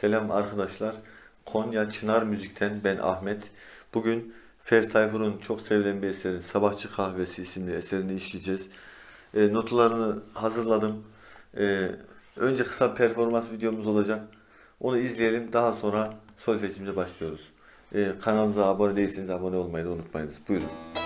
Selam arkadaşlar. Konya Çınar Müzik'ten ben Ahmet. Bugün Ferdi Tayfur'un çok sevilen bir eserin Sabahçı Kahvesi isimli eserini işleyeceğiz. E, notalarını hazırladım. E, önce kısa performans videomuz olacak. Onu izleyelim. Daha sonra solfejimize başlıyoruz. E, kanalımıza abone değilseniz abone olmayı da unutmayınız. Buyurun.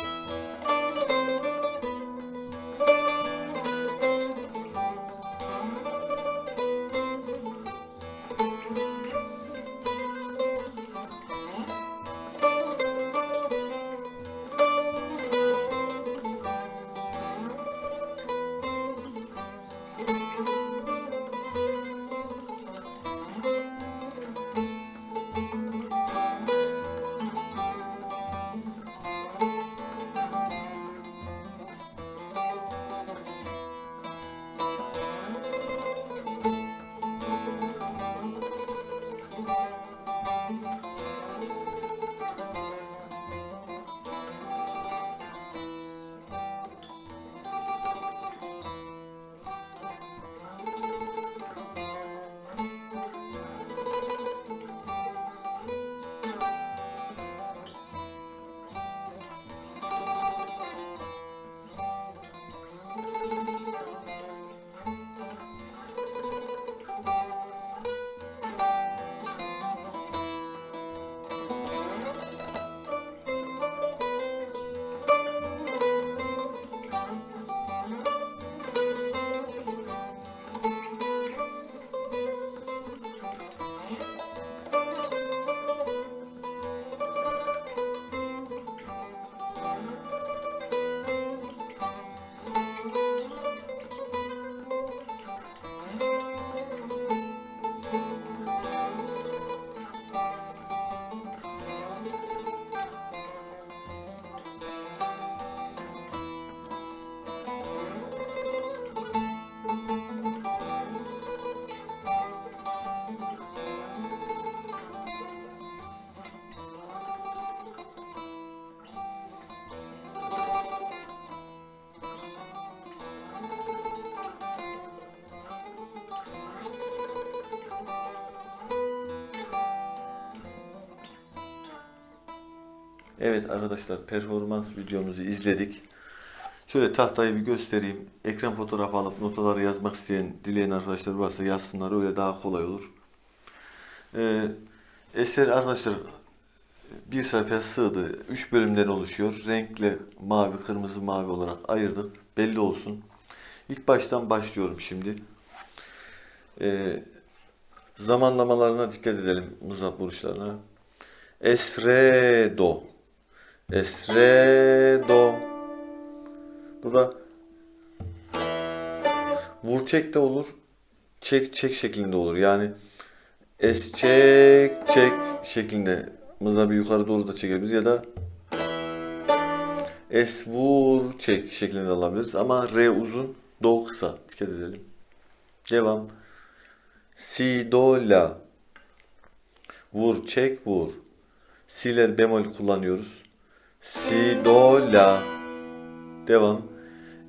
Evet arkadaşlar performans videomuzu izledik. Şöyle tahtayı bir göstereyim. Ekran fotoğrafı alıp notaları yazmak isteyen, dileyen arkadaşlar varsa yazsınlar. Öyle daha kolay olur. Ee, eser arkadaşlar bir sayfaya sığdı. Üç bölümden oluşuyor. Renkle mavi, kırmızı, mavi olarak ayırdık. Belli olsun. İlk baştan başlıyorum şimdi. Ee, zamanlamalarına dikkat edelim. Mızrap vuruşlarına. Esre do. Esre do. Burada vur çek de olur. Çek çek şeklinde olur. Yani es çek çek şeklinde mızrabı yukarı doğru da çekebiliriz ya da es vur çek şeklinde alabiliriz. Ama re uzun, do kısa. Dikkat edelim. Devam. Si do la. Vur çek vur. Si'ler bemol kullanıyoruz. Si, do, la. Devam.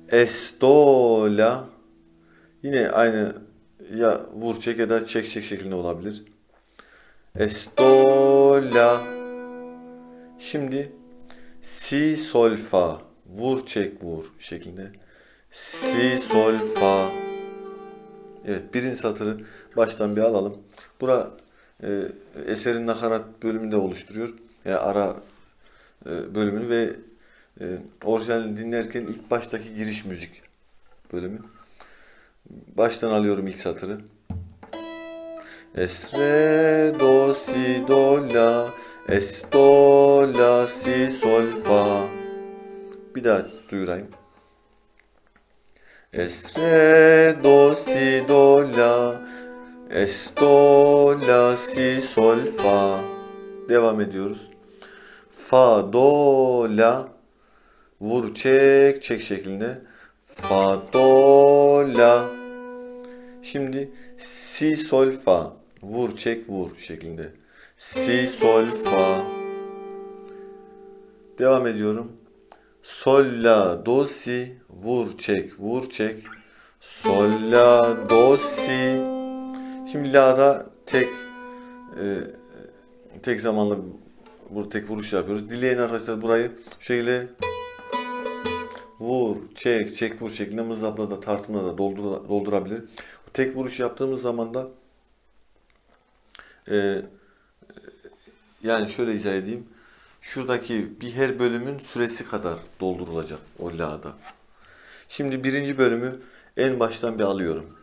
Es, do, la. Yine aynı ya vur çek ya da çek çek şeklinde olabilir. Es, do, la. Şimdi si, sol, fa. Vur çek vur şeklinde. Si, sol, fa. Evet birinci satırı baştan bir alalım. Bura e, eserin nakarat bölümünde oluşturuyor. Yani ara bölümünü ve e, orijinalini dinlerken ilk baştaki giriş müzik bölümü. Baştan alıyorum ilk satırı. Es, re, do, si, do, la, es, do, la, si, sol, fa. Bir daha duyurayım. Es, re, do, si, do, la, es, do, la, si, sol, fa. Devam ediyoruz. Fa, do, la. Vur, çek, çek şeklinde. Fa, do, la. Şimdi si, sol, fa. Vur, çek, vur şeklinde. Si, sol, fa. Devam ediyorum. Sol, la, do, si. Vur, çek, vur, çek. Sol, la, do, si. Şimdi la'da tek e, tek zamanlı burada tek vuruş yapıyoruz. Dileyen arkadaşlar burayı şu şekilde vur, çek, çek, vur şeklinde mızrapla da tartımla da doldur, doldurabilir. Tek vuruş yaptığımız zaman da e, yani şöyle izah edeyim. Şuradaki bir her bölümün süresi kadar doldurulacak o la'da. Şimdi birinci bölümü en baştan bir alıyorum.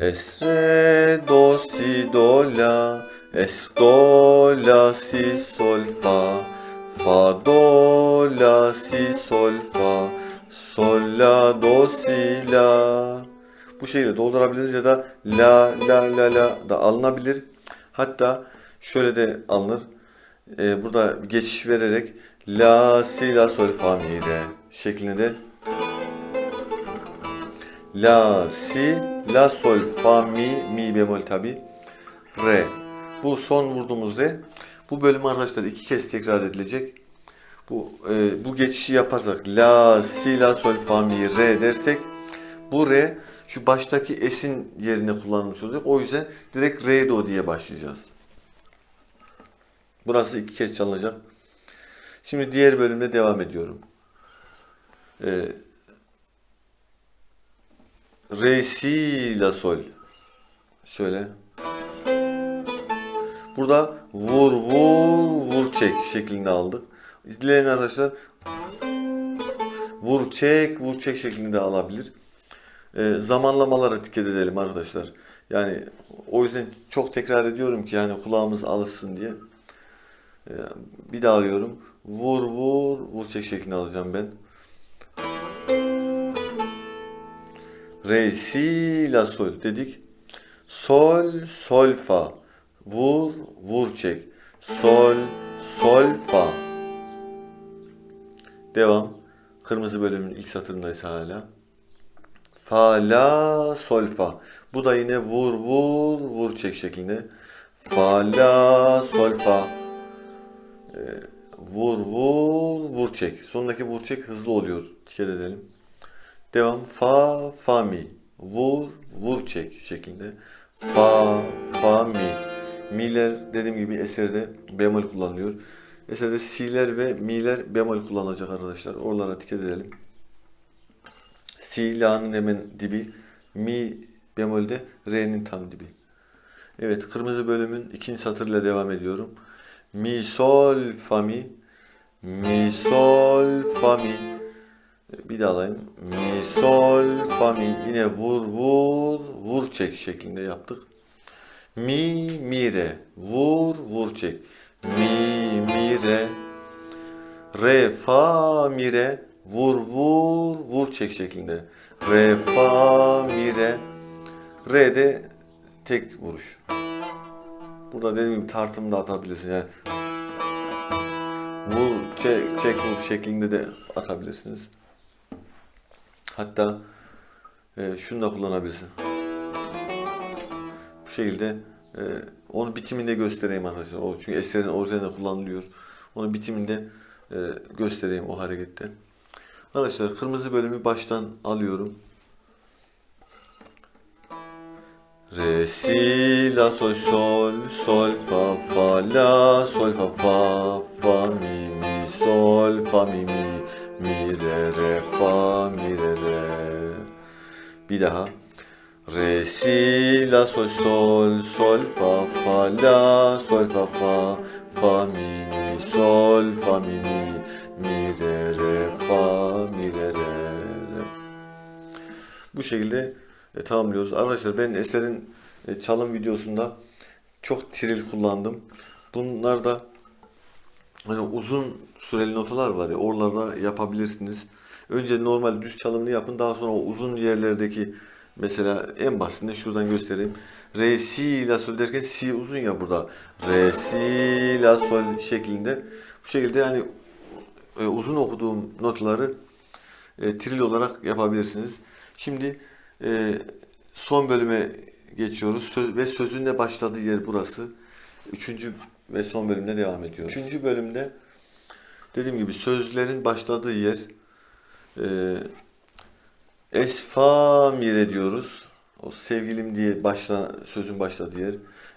Es, re, do, si, do, la. Es, do, la, si, sol, fa. Fa, do, la, si, sol, fa. Sol, la, do, si, la. Bu şekilde doldurabiliriz ya da la, la, la, la da alınabilir. Hatta şöyle de alınır. Ee, burada geçiş vererek la, si, la, sol, fa, mi, re şeklinde de La, si, la, sol, fa, mi, mi bemol tabi, re. Bu son vurduğumuz. Bu bölüm arkadaşlar iki kez tekrar edilecek. Bu e, bu geçişi yaparsak la, si, la, sol, fa, mi, re dersek bu re şu baştaki esin yerine kullanılmış olacak. O yüzden direkt re do diye başlayacağız. Burası iki kez çalınacak. Şimdi diğer bölümde devam ediyorum. Ee, Re, si, la, sol. Şöyle. Burada vur, vur, vur, çek şeklinde aldık. Dileyen arkadaşlar vur, çek, vur, çek şeklinde alabilir. Ee, zamanlamalara dikkat edelim arkadaşlar. Yani o yüzden çok tekrar ediyorum ki yani kulağımız alışsın diye. Ee, bir daha alıyorum. Vur, vur, vur, çek şeklinde alacağım ben. Re, si, la, sol dedik. Sol, sol, fa. Vur, vur, çek. Sol, sol, fa. Devam. Kırmızı bölümün ilk satırındaysa hala. Fa, la, sol, fa. Bu da yine vur, vur, vur, çek şeklinde. Fa, la, sol, fa. Ee, vur, vur, vur, çek. Sondaki vur, çek hızlı oluyor. Dikkat edelim. Devam. Fa, fa, mi. Vur, vur, çek şeklinde. Fa, fa, mi. Mi'ler dediğim gibi eserde bemol kullanılıyor. Eserde si'ler ve mi'ler bemol kullanılacak arkadaşlar. Oralara dikkat edelim. Si, la'nın hemen dibi. Mi bemolde re'nin tam dibi. Evet kırmızı bölümün ikinci satırıyla devam ediyorum. Mi, sol, fa, mi. Mi, sol, fa, mi. Bir daha alayım. Mi, sol, fa, mi. Yine vur, vur, vur, çek şeklinde yaptık. Mi, mi, re. Vur, vur, çek. Mi, mi, re. Re, fa, mi, re. Vur, vur, vur, çek şeklinde. Re, fa, mi, re. Re de tek vuruş. Burada dediğim gibi tartım da atabilirsin. Yani vur, çek, çek, vur şeklinde de atabilirsiniz. Hatta e, şunu da kullanabilirsin. Şekilde e, onu bitiminde göstereyim arkadaşlar. O çünkü eserin orijinalinde kullanılıyor. Onu bitiminde e, göstereyim o harekette. Arkadaşlar kırmızı bölümü baştan alıyorum. Re, si, la, sol, sol, sol, fa, fa, la, sol, fa, fa, fa, mi, mi, sol, fa, mi, mi, mi, re, re, fa, mi, re, re. Bir daha. Re, si, la, sol, sol, sol, fa, fa, la, sol, fa, fa, fa, mi, mi, sol, fa, mi, mi, mi, re, re, fa, mi, re, re, re. Bu şekilde e, tamamlıyoruz. Arkadaşlar ben eserin e, çalım videosunda çok tril kullandım. Bunlar da hani uzun süreli notalar var ya oralarda yapabilirsiniz. Önce normal düz çalımını yapın. Daha sonra o uzun yerlerdeki mesela en basitinde şuradan göstereyim. Re, si, la, sol derken si uzun ya burada. Re, si, la, sol şeklinde. Bu şekilde yani e, uzun okuduğum notaları e, tril olarak yapabilirsiniz. Şimdi e, son bölüme geçiyoruz Söz, ve sözün de başladığı yer burası. Üçüncü ve son bölümde devam ediyoruz. Üçüncü bölümde dediğim gibi sözlerin başladığı yer e, esfa mire diyoruz. O sevgilim diye başla, sözün başladığı yer.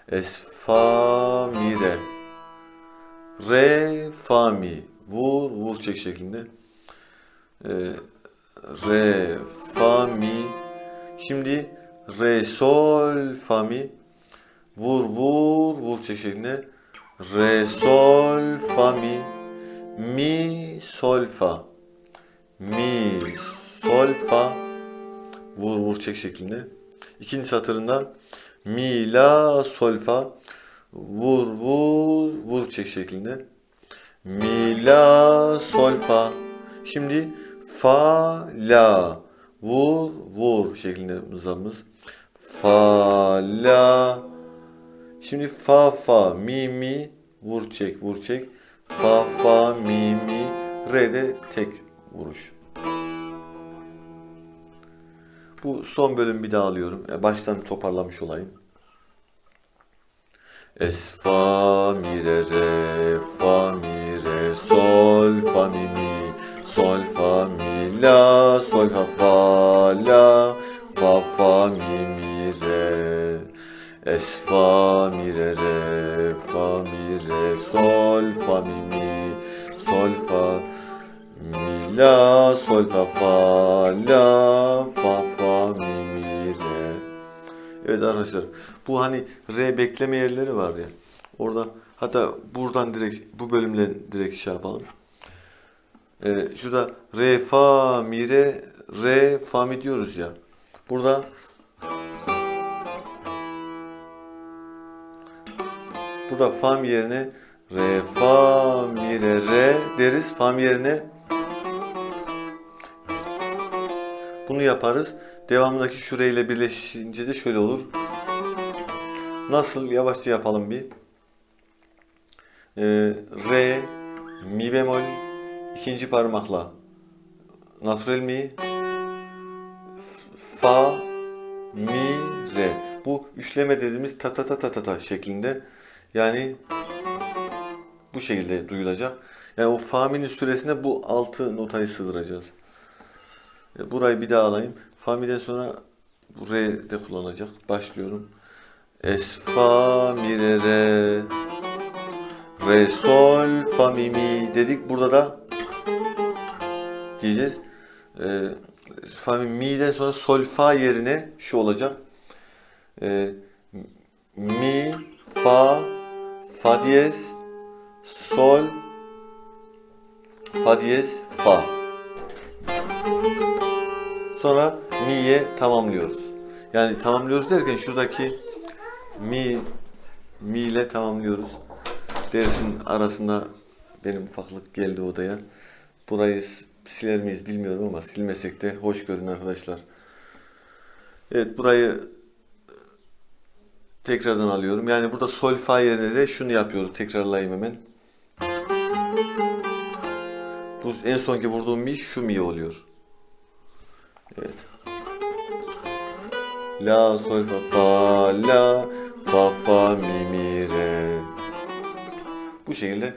Es fa mi re. Re fa mi. Vur vur çek şeklinde. Ee, re fa mi. Şimdi re sol fa mi. Vur vur vur çek şeklinde. Re sol fa mi. Mi sol fa. Mi sol fa. Vur vur çek şeklinde. İkinci satırında mi la sol fa. Vur vur vur çek şeklinde. Mi la sol fa. Şimdi fa la vur vur şeklinde mızamız. Fa la. Şimdi fa fa mi mi vur çek vur çek. Fa fa mi mi re de tek vuruş. Bu son bölüm bir daha alıyorum. Baştan toparlamış olayım. Es fa mi re re fa mi re sol fa mi mi sol fa mi la sol fa fa la fa fa mi mi re es fa mi re re fa mi re sol fa mi mi sol fa mi la sol fa fa arkadaşlar bu hani R bekleme yerleri var ya orada hatta buradan direkt bu bölümden direkt şey yapalım. Ee, şurada re fa mi re re fa mi diyoruz ya. Burada burada fa mi yerine re fa mi re re deriz. Fa mi yerine bunu yaparız. Devamındaki şu re ile birleşince de şöyle olur. Nasıl? Yavaşça yapalım bir. Ee, re, mi bemol, ikinci parmakla natürel mi, fa, mi, re. Bu üçleme dediğimiz ta ta ta ta ta ta şeklinde. Yani bu şekilde duyulacak. Yani o fa mi'nin süresine bu altı notayı sığdıracağız. E, Burayı bir daha alayım. Fa mi'den sonra re de kullanacak. Başlıyorum. Es fa mi re re re sol fa mi mi dedik. Burada da diyeceğiz. E, fa mi mi'den sonra sol fa yerine şu olacak. E, mi fa fa diyez sol fa diyez fa. Sonra mi'ye tamamlıyoruz. Yani tamamlıyoruz derken şuradaki mi mi ile tamamlıyoruz. Dersin arasında benim ufaklık geldi odaya. Burayı siler miyiz bilmiyorum ama silmesek de hoş görün arkadaşlar. Evet burayı tekrardan alıyorum. Yani burada sol fa yerine de şunu yapıyoruz. Tekrarlayayım hemen. Bu en sonki vurduğum mi şu mi oluyor. Evet. La sol fa fa la fa fa mi mi re. Bu şekilde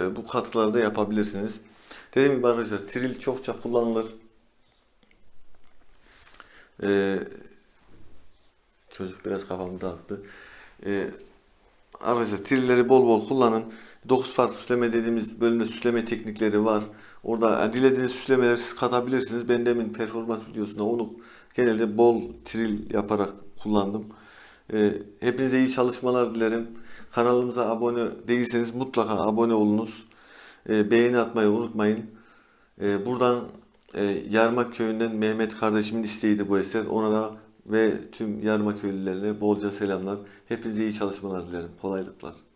e, bu katkıları da yapabilirsiniz. Dediğim gibi arkadaşlar tril çokça kullanılır. E, çocuk biraz kafamı dağıttı. E, arkadaşlar trilleri bol bol kullanın. 9 farklı süsleme dediğimiz bölümde süsleme teknikleri var. Orada yani dilediğiniz süslemeleri siz katabilirsiniz. Ben demin performans videosunda onu genelde bol tril yaparak kullandım. Ee, hepinize iyi çalışmalar dilerim. Kanalımıza abone değilseniz mutlaka abone olunuz. Ee, beğeni atmayı unutmayın. Ee, buradan e, Yarmak Köyü'nden Mehmet kardeşimin isteğiydi bu eser. Ona da ve tüm Yarmak köylülerine bolca selamlar. Hepinize iyi çalışmalar dilerim. Kolaylıklar.